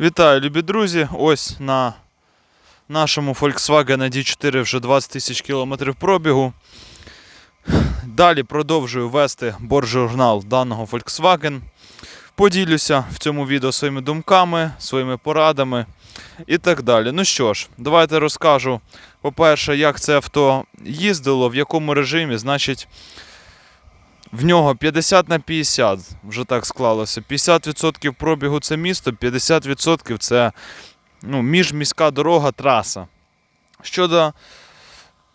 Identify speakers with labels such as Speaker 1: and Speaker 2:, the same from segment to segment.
Speaker 1: Вітаю, любі друзі! Ось на нашому Volkswagen D4 вже 20 тисяч кілометрів пробігу. Далі продовжую вести боржурнал даного Volkswagen. Поділюся в цьому відео своїми думками, своїми порадами і так далі. Ну що ж, давайте розкажу, по-перше, як це авто їздило, в якому режимі, значить. В нього 50 на 50, вже так склалося. 50% пробігу це місто, 50% це ну, міжміська дорога, траса. Щодо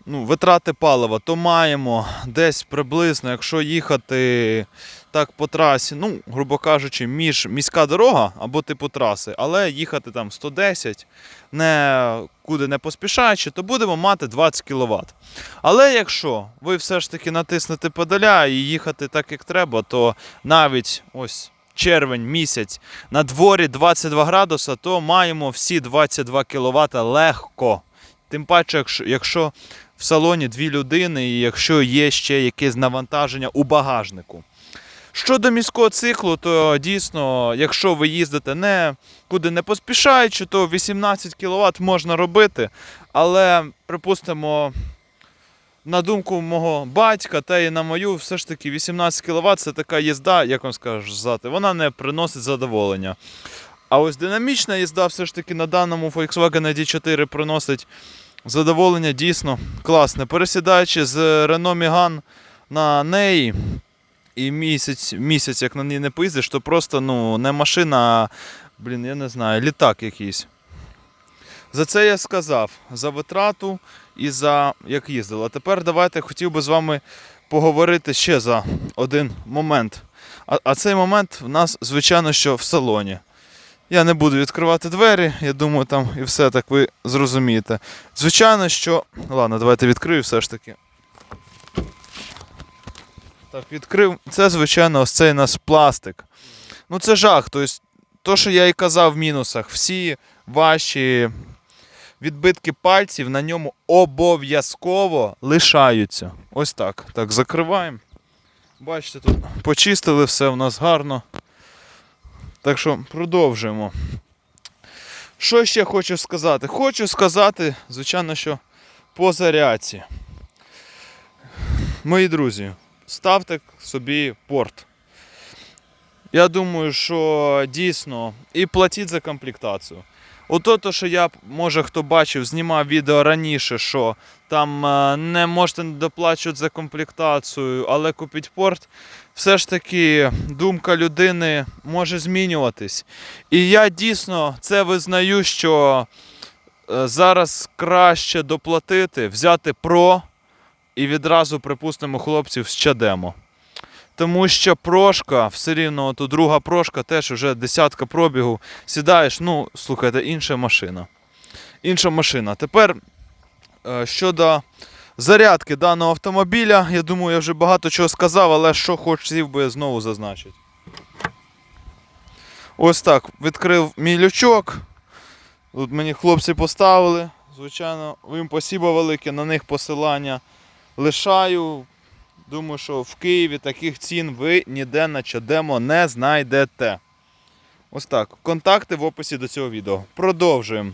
Speaker 1: ну, витрати палива, то маємо десь приблизно, якщо їхати так по трасі, ну, грубо кажучи, міжміська дорога або типу траси, але їхати там 110, не, куди не поспішаючи, то будемо мати 20 кВт. Але якщо ви все ж таки натиснете педаля і їхати так, як треба, то навіть ось червень місяць на дворі 22 градуса, то маємо всі 22 кВт легко. Тим паче, якщо, якщо в салоні дві людини, і якщо є ще якесь навантаження у багажнику. Щодо міського циклу, то дійсно, якщо ви їздите не куди не поспішаючи, то 18 кВт можна робити. Але, припустимо, на думку мого батька та і на мою, все ж таки 18 кВт це така їзда, як вам сказати, вона не приносить задоволення. А ось динамічна їзда все ж таки на даному Volkswagen D4 приносить задоволення дійсно класне. Пересідаючи з Renault Megane на неї, і місяць, місяць як на ній не поїздиш, то просто ну, не машина, а, блін, я не знаю, літак якийсь. За це я сказав, за витрату і за як їздила. Тепер давайте хотів би з вами поговорити ще за один момент. А, а цей момент в нас, звичайно, що в салоні. Я не буду відкривати двері, я думаю, там і все так ви зрозумієте. Звичайно, що. Ладно, давайте відкрию все ж таки. Так, відкрив. Це, звичайно, ось цей у нас пластик. Ну, це жах. Тобто, то, що я і казав в мінусах, всі ваші відбитки пальців на ньому обов'язково лишаються. Ось так. Так, закриваємо. Бачите, тут почистили все у нас гарно. Так що продовжуємо. Що ще хочу сказати? Хочу сказати, звичайно, що по зарядці. Мої друзі, ставте собі порт. Я думаю, що дійсно і платіть за комплектацію. Ото, то, що я, може, хто бачив, знімав відео раніше, що там е, не можете доплачувати за комплектацію, але купіть порт. Все ж таки, думка людини може змінюватись. І я дійсно це визнаю, що е, зараз краще доплатити, взяти про і відразу припустимо хлопців з чадемо. Тому що прошка, все рівно, то друга прошка теж вже десятка пробігу. Сідаєш, ну, слухайте, інша машина. Інша машина. Тепер е, щодо зарядки даного автомобіля, я думаю, я вже багато чого сказав, але що хотів би знову зазначити. Ось так, відкрив мій лючок. Тут мені хлопці поставили. Звичайно, їм спасибо велике, на них посилання лишаю. Думаю, що в Києві таких цін ви ніде на чадемо не знайдете. Ось так. Контакти в описі до цього відео. Продовжуємо.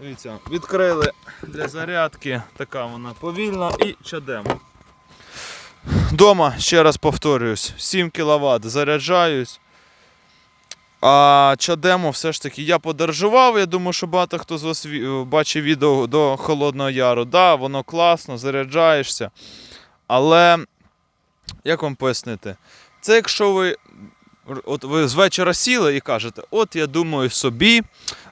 Speaker 1: Дивіться, відкрили для зарядки. Така вона повільна і чадемо. Дома, ще раз повторююсь, 7 кВт заряджаюсь. А чадемо все ж таки я подорожував. Я думаю, що багато хто з вас бачив відео до Холодного Яру. Да, воно класно, заряджаєшся. Але як вам пояснити? Це якщо ви, от ви з вечора сіли і кажете, от я думаю собі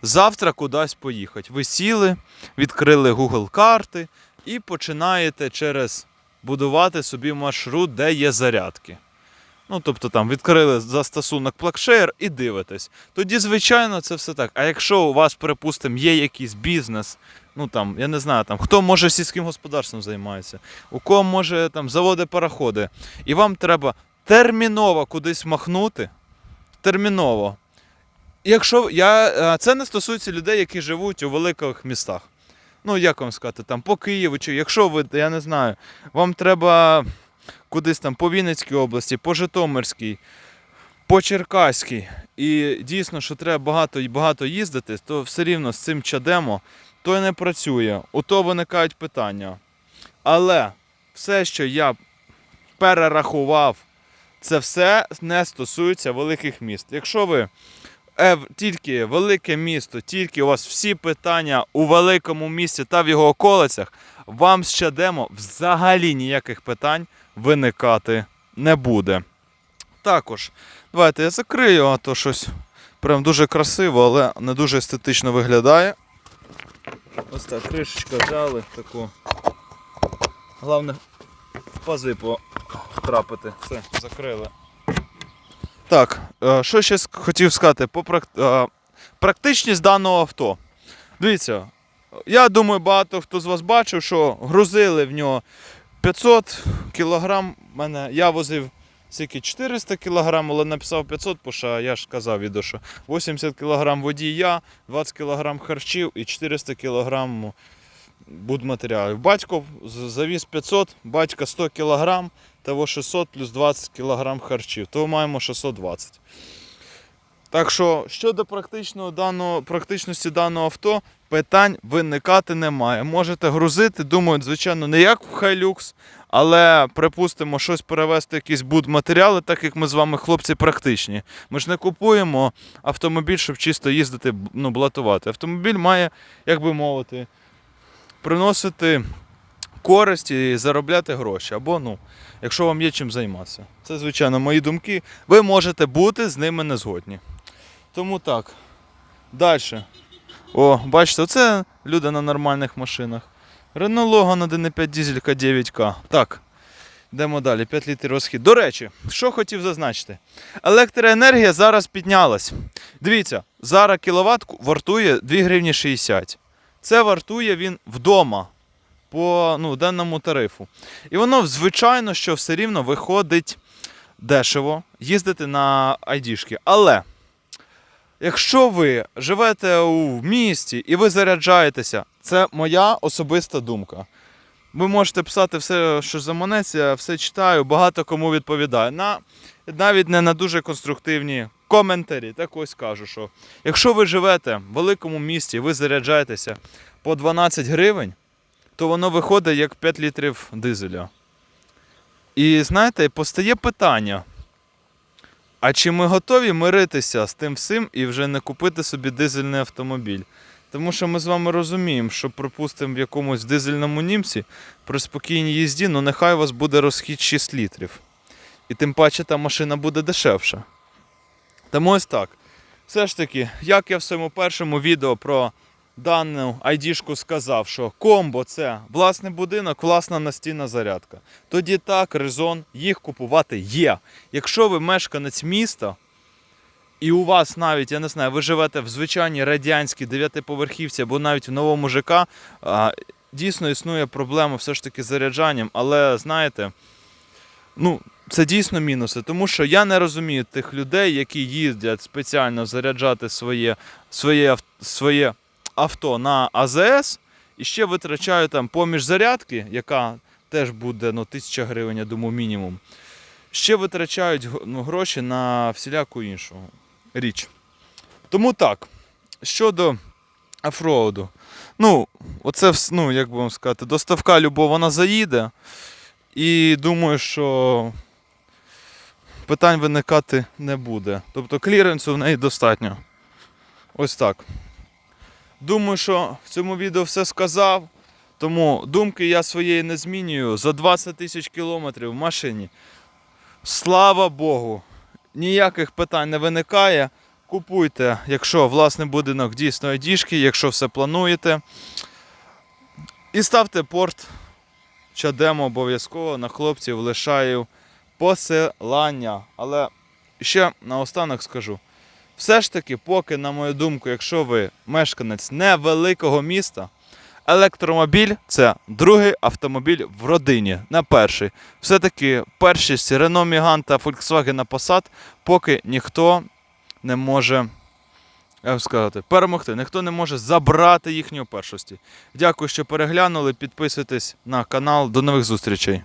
Speaker 1: завтра кудись поїхати. Ви сіли, відкрили Google карти і починаєте через будувати собі маршрут, де є зарядки. Ну, тобто там відкрили застосунок PlugShare і дивитесь. Тоді, звичайно, це все так. А якщо у вас, припустимо, є якийсь бізнес, ну там, я не знаю, там, хто може сільським господарством займається, у кого може там заводи пароходи, і вам треба терміново кудись махнути. Терміново. Якщо я, е, це не стосується людей, які живуть у великих містах. Ну, як вам сказати, там по Києву, чи якщо ви, я не знаю, вам треба кудись там по Вінницькій області, по Житомирській, по Черкаській. і дійсно, що треба багато і багато їздити, то все рівно з цим чадемо то не працює. У то виникають питання. Але все, що я перерахував, це все не стосується великих міст. Якщо ви е, тільки велике місто, тільки у вас всі питання у великому місті та в його околицях, вам з чадемо взагалі ніяких питань виникати не буде. Також, давайте я закрию, а то щось прям дуже красиво, але не дуже естетично виглядає. Ось так, кришечка взяли таку. Головне в пази потрапити. Все, закрили. Так, е, що ще хотів сказати по е, практичність даного авто. Дивіться, я думаю, багато хто з вас бачив, що грузили в нього 500 кілограм. Мене, я возив скільки 400 кілограм, але написав 500, бо що я ж казав відео, що 80 кілограм водія, 20 кілограм харчів і 400 кілограм будматеріалів. Батько завіз 500, батька 100 кілограм, того 600 плюс 20 кілограм харчів. Того маємо 620. Так що щодо практичного даного, практичності даного авто, питань виникати немає. Можете грузити, думаю, звичайно, не як в Hilux, але припустимо, щось перевезти, якісь будматеріали, так як ми з вами, хлопці, практичні. Ми ж не купуємо автомобіль, щоб чисто їздити, ну, блатувати. Автомобіль має, як би мовити, приносити користь і заробляти гроші. Або, ну, якщо вам є чим займатися. Це, звичайно, мої думки. Ви можете бути з ними не згодні. Тому так. Далі. О, бачите, оце люди на нормальних машинах. Renault Logan 1.5 дізелька 9К. Так. Йдемо далі, 5 літрів розхід. До речі, що хотів зазначити. Електроенергія зараз піднялась. Дивіться, зараз кіловат вартує 2 гривні 60. Це вартує він вдома по ну, денному тарифу. І воно, звичайно, що все рівно виходить дешево їздити на айдішки. Але якщо ви живете у місті і ви заряджаєтеся, це моя особиста думка. Ви можете писати все, що заманеться, все читаю, багато кому відповідаю. На, навіть не на дуже конструктивні коментарі. Так ось кажу, що якщо ви живете в великому місті, і ви заряджаєтеся по 12 гривень, то воно виходить як 5 літрів дизеля. І знаєте, постає питання. А чи ми готові миритися з тим всім і вже не купити собі дизельний автомобіль? Тому що ми з вами розуміємо, що, припустимо, в якомусь дизельному німці при спокійній їзді, ну нехай у вас буде розхід 6 літрів. І тим паче та машина буде дешевша. Тому ось так. Все ж таки, як я в своєму першому відео про дану айдішку сказав, що комбо це власний будинок, власна настінна зарядка. Тоді так, резон їх купувати є. Якщо ви мешканець міста, і у вас навіть, я не знаю, ви живете в звичайній радянській дев'ятиповерхівці або навіть в новому ЖК, дійсно існує проблема все ж таки з заряджанням, але знаєте, ну, це дійсно мінуси, тому що я не розумію тих людей, які їздять спеціально заряджати своє, своє, своє авто на АЗС і ще витрачають там поміж зарядки, яка теж буде ну, 1000 гривень, я думаю, мінімум. Ще витрачають ну, гроші на всіляку іншу річ. Тому так, щодо офроуду. Ну, оце, ну, як би вам сказати, доставка любов, вона заїде. І думаю, що питань виникати не буде. Тобто кліренсу в неї достатньо. Ось так. Думаю, що в цьому відео все сказав. Тому думки я своєї не змінюю. За 20 тисяч кілометрів в машині. Слава Богу, ніяких питань не виникає. Купуйте, якщо власний будинок дійсно діжки, якщо все плануєте. І ставте порт чадемо обов'язково на хлопців лишаю посилання. Але ще наостанок скажу. Все ж таки, поки, на мою думку, якщо ви мешканець невеликого міста, електромобіль це другий автомобіль в родині, не перший. Все-таки першість Renault Megane та Volkswagen Passat поки ніхто не може. Би сказати, перемогти. Ніхто не може забрати їхньої першості. Дякую, що переглянули. Підписуйтесь на канал. До нових зустрічей.